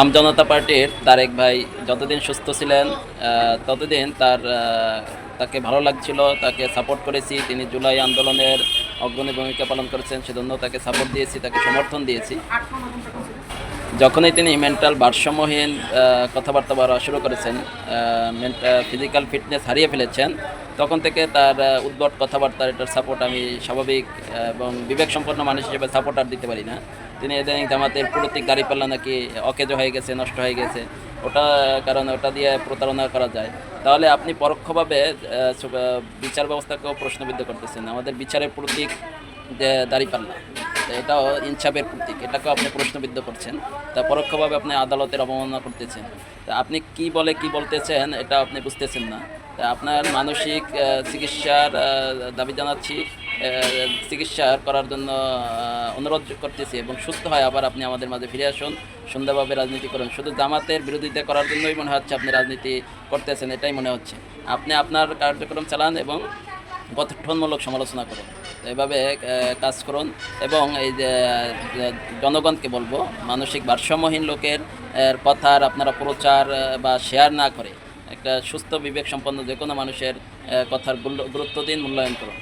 আম জনতা পার্টির তারেক ভাই যতদিন সুস্থ ছিলেন ততদিন তার তাকে ভালো লাগছিল, তাকে সাপোর্ট করেছি। তিনি জুলাই আন্দোলনের অগ্রণী ভূমিকা পালন করেছেন, সেজন্য তাকে সাপোর্ট দিয়েছি, তাকে সমর্থন দিয়েছি। যখনই তিনি মেন্টাল ভারসাম্যহীন কথাবার্তা বলা শুরু করেছেন ফিজিক্যাল ফিটনেস হারিয়ে ফেলেছেন, তখন থেকে তার উদ্ভট কথাবার্তার এটার সাপোর্ট আমি স্বাভাবিক এবং বিবেক সম্পন্ন মানুষ হিসেবে সাপোর্ট আর দিতে পারি না। তিনি এদিন জামাতের পুরতিক গাড়িপাল্লা নাকি অকেজ হয়ে গেছে, নষ্ট হয়ে গেছে, ওটা কারণ ওটা দিয়ে প্রতারণা করা যায়। তাহলে আপনি পরোক্ষভাবে বিচার ব্যবস্থাকেও প্রশ্নবিদ্ধ করতেছেন। আমাদের বিচারের প্রতীক যে দাঁড়িপাল্লা। এটাও ইনসাফের প্রতীক, এটাকেও আপনি প্রশ্নবিদ্ধ করছেন। তা পরোক্ষভাবে আপনি আদালতের অবমাননা করতেছেন। তা আপনি কি বলে কি বলতেছেন এটা আপনি বুঝতেছেন না। তা আপনার মানসিক চিকিৎসার দাবি জানাচ্ছি চিকিৎসা করার জন্য অনুরোধ করতেছি এবং সুস্থ হয় আবার আপনি আমাদের মাঝে ফিরে আসুন। সুন্দরভাবে রাজনীতি করুন। শুধু জামাতের বিরোধিতা করার জন্যই মনে হচ্ছে আপনি রাজনীতি করতেছেন, এটাই মনে হচ্ছে। আপনি আপনার কার্যক্রম চালান এবং গঠনমূলক সমালোচনা করুন। এভাবে কাজ করুন এবং এই যে জনগণকে বলব, মানসিক ভারসাম্যহীন লোকের কথার আপনারা প্রচার বা শেয়ার না করে একটা সুস্থ বিবেক সম্পন্ন যে কোনো মানুষের কথার গুরুত্ব দিন, মূল্যায়ন করুন।